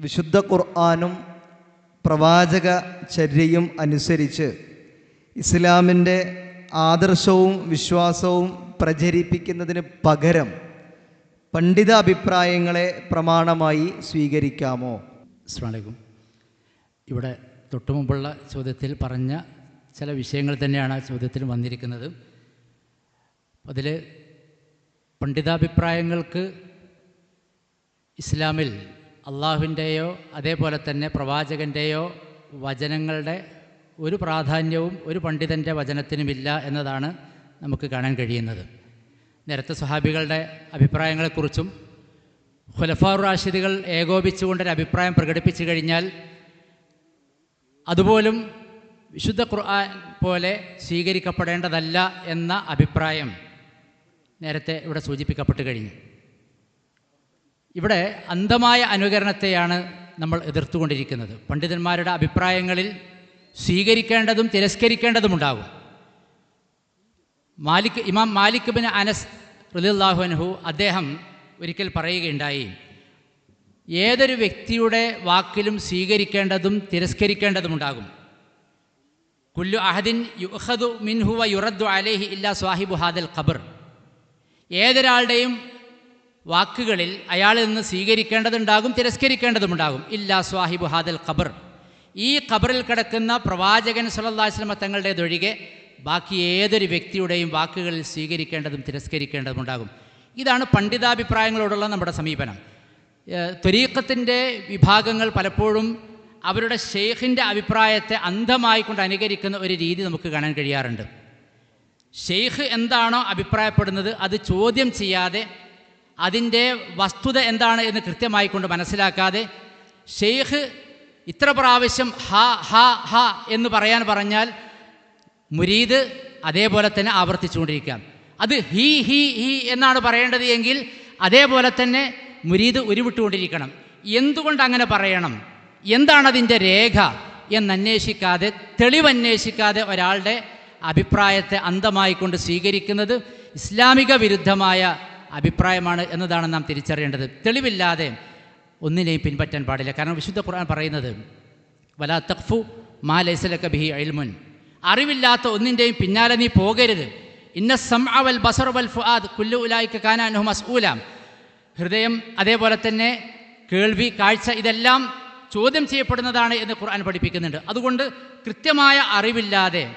വിശുദ്ധ ഖുർആാനും പ്രവാചക ചര്യയും അനുസരിച്ച് ഇസ്ലാമിന്റെ ആദർശവും വിശ്വാസവും പ്രചരിപ്പിക്കുന്നതിന് പകരം പണ്ഡിത അഭിപ്രായങ്ങളെ പ്രമാണമായി സ്വീകരിക്കാമോ? അസ്ലാമലൈക്കും ഇവിടെ തൊട്ടു മുമ്പുള്ള ചോദ്യത്തിൽ പറഞ്ഞ ചില വിഷയങ്ങൾ തന്നെയാണ് ആ ചോദ്യത്തിൽ വന്നിരിക്കുന്നത്. അതിൽ പണ്ഡിതാഭിപ്രായങ്ങൾക്ക് ഇസ്ലാമിൽ അള്ളാഹുവിന്റെയോ അതേപോലെ തന്നെ പ്രവാചകന്റെയോ വചനങ്ങളുടെ ഒരു പ്രാധാന്യവും ഒരു പണ്ഡിതന്റെ വചനത്തിനുമില്ല എന്നതാണ് നമുക്ക് കാണാൻ കഴിയുന്നത്. നേരത്തെ സ്വഹാബികളുടെ അഭിപ്രായങ്ങളെക്കുറിച്ചും ഖുലഫാർ റാഷിദുകൾ ഏകോപിച്ചുകൊണ്ടൊരു അഭിപ്രായം പ്രകടിപ്പിച്ചു കഴിഞ്ഞാൽ അതുപോലും വിശുദ്ധ ഖുർആൻ പോലെ സ്വീകരിക്കപ്പെടേണ്ടതല്ല എന്ന അഭിപ്രായം നേരത്തെ ഇവിടെ സൂചിപ്പിക്കപ്പെട്ട് കഴിഞ്ഞു. ഇവിടെ അന്ധമായ അനുകരണത്തെയാണ് നമ്മൾ എതിർത്തുകൊണ്ടിരിക്കുന്നത്. പണ്ഡിതന്മാരുടെ അഭിപ്രായങ്ങളിൽ സ്വീകരിക്കേണ്ടതും തിരസ്കരിക്കേണ്ടതുമുണ്ടാകും. മാലിക് ഇമാം മാലിക് ബിൻ അനസ് റലിള്ളാഹു അൻഹു അദ്ദേഹം ഒരിക്കൽ പറയുകയുണ്ടായി ഏതൊരു വ്യക്തിയുടെ വാക്കിലും സ്വീകരിക്കേണ്ടതും തിരസ്കരിക്കേണ്ടതുമുണ്ടാകും. കുല്ലു അഹദിൻ യുഹദു മിൻഹു വ യുറദ്ദു അലേഹി ഇല്ലാ സ്വാഹിബു ഹാദൽ ഖബർ. ഏതൊരാളുടെയും വാക്കുകളിൽ അയാളിൽ നിന്ന് സ്വീകരിക്കേണ്ടതുണ്ടാകും തിരസ്കരിക്കേണ്ടതുമുണ്ടാകും. ഇല്ലാ സ്വാഹിബ് ഹാദൽ ഖബർ. ഈ ഖബറിൽ കിടക്കുന്ന പ്രവാചകൻ സുലല്ലാസ്ലമ തങ്ങളുടേതൊഴികെ ബാക്കി ഏതൊരു വ്യക്തിയുടെയും വാക്കുകളിൽ സ്വീകരിക്കേണ്ടതും തിരസ്കരിക്കേണ്ടതുമുണ്ടാകും. ഇതാണ് പണ്ഡിതാഭിപ്രായങ്ങളോടുള്ള നമ്മുടെ സമീപനം. ത്വരീക്കത്തിന്റെ വിഭാഗങ്ങൾ പലപ്പോഴും അവരുടെ ഷെയ്ഖിന്റെ അഭിപ്രായത്തെ അന്ധമായി കൊണ്ട് അനുകരിക്കുന്ന ഒരു രീതി നമുക്ക് കാണാൻ കഴിയാറുണ്ട്. ഷെയ്ഖ് എന്താണോ അഭിപ്രായപ്പെടുന്നത് അത് ചോദ്യം ചെയ്യാതെ അതിന്റെ വസ്തുത എന്താണ് എന്ന് കൃത്യമായി കൊണ്ട് മനസ്സിലാക്കാതെ ഷെയ്ഖ് ഇത്ര പ്രാവശ്യം ഹ ഹ ഹ എന്ന് പറയാൻ പറഞ്ഞാൽ മുരീദ് അതേപോലെ തന്നെ ആവർത്തിച്ചുകൊണ്ടിരിക്കാം അത് ഹി ഹി ഹി എന്നാണ് പറയേണ്ടത് എങ്കിൽ അതേപോലെ തന്നെ മുരീദ് ഉരുവിട്ടുകൊണ്ടിരിക്കണം. എന്തുകൊണ്ട് അങ്ങനെ പറയണം? എന്താണതിന്റെ രേഖ എന്നന്വേഷിക്കാതെ തെളിവന്വേഷിക്കാതെ ഒരാളുടെ അഭിപ്രായത്തെ അന്ധമായിക്കൊണ്ട് സ്വീകരിക്കുന്നത് ഇസ്ലാമിക വിരുദ്ധമായ അഭിപ്രായമാണ് എന്നതാണ് നാം തിരിച്ചറിയേണ്ടത്. തെളിവില്ലാതെ ഒന്നിനെയും പിൻപറ്റാൻ പാടില്ല. കാരണം വിശുദ്ധ ഖുർആൻ പറയുന്നത് വലാ തഖ്ഫു മാ ലൈസലക ബിഹി അൽമുൻ അറിവില്ലാത്ത ഒന്നിന്റെയും പിന്നാലെ നീ പോകരുത്. ഇന്ന സം അവൽ ബസർ വൽ ഫുആദ് കുല്ലു ഉലായിക്ക് കാനാനുഹു മസ്ഊലാം. ഹൃദയം അതേപോലെ തന്നെ കേൾവി കാഴ്ച ഇതെല്ലാം ചോദ്യം ചെയ്യപ്പെടുന്നതാണ് എന്ന് ഖുർആൻ പഠിപ്പിക്കുന്നുണ്ട്. അതുകൊണ്ട് കൃത്യമായ അറിവില്ലാതെ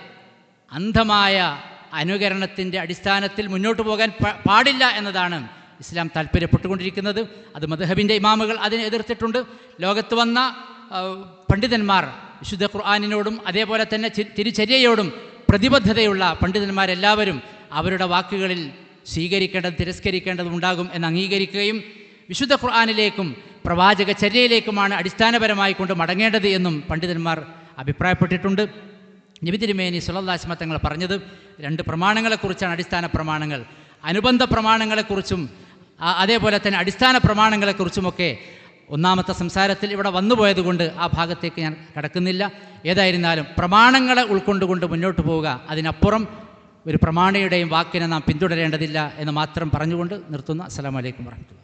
അന്ധമായ അനുകരണത്തിന്റെ അടിസ്ഥാനത്തിൽ മുന്നോട്ട് പോകാൻ പാടില്ല എന്നതാണ് ഇസ്ലാം താല്പര്യപ്പെട്ടുകൊണ്ടിരിക്കുന്നത്. അത് മദഹബിന്റെ ഇമാമുകൾ അതിനെ എതിർത്തിട്ടുണ്ട്. ലോകത്ത് വന്ന പണ്ഡിതന്മാർ വിശുദ്ധ ഖുർആാനിനോടും അതേപോലെ തന്നെ തിരിച്ചര്യയോടും പ്രതിബദ്ധതയുള്ള പണ്ഡിതന്മാരെല്ലാവരും അവരുടെ വാക്കുകളിൽ സ്വീകരിക്കേണ്ടത് തിരസ്കരിക്കേണ്ടതും ഉണ്ടാകും എന്ന് അംഗീകരിക്കുകയും വിശുദ്ധ ഖുർആാനിലേക്കും പ്രവാചക ചര്യയിലേക്കുമാണ് അടിസ്ഥാനപരമായി കൊണ്ട് മടങ്ങേണ്ടത് എന്നും പണ്ഡിതന്മാർ അഭിപ്രായപ്പെട്ടിട്ടുണ്ട്. നബി തിരുമേനി സുലല്ലാസ്മ തങ്ങൾ പറഞ്ഞത് രണ്ട് പ്രമാണങ്ങളെക്കുറിച്ചാണ് അടിസ്ഥാന പ്രമാണങ്ങൾ. അനുബന്ധ പ്രമാണങ്ങളെക്കുറിച്ചും അതേപോലെ തന്നെ അടിസ്ഥാന പ്രമാണങ്ങളെക്കുറിച്ചുമൊക്കെ ഒന്നാമത്തെ സംസാരത്തിൽ ഇവിടെ വന്നുപോയതുകൊണ്ട് ആ ഭാഗത്തേക്ക് ഞാൻ കടക്കുന്നില്ല. ഏതായിരുന്നാലും പ്രമാണങ്ങളെ ഉൾക്കൊണ്ടുകൊണ്ട് മുന്നോട്ട് പോവുക അതിനപ്പുറം ഒരു പ്രമാണിയുടെയും വാക്കിനെ നാം പിന്തുടരേണ്ടതില്ല എന്ന് മാത്രം പറഞ്ഞുകൊണ്ട് നിർത്തുന്ന. അസ്സലാമലൈക്കും വർഹമത്തുള്ള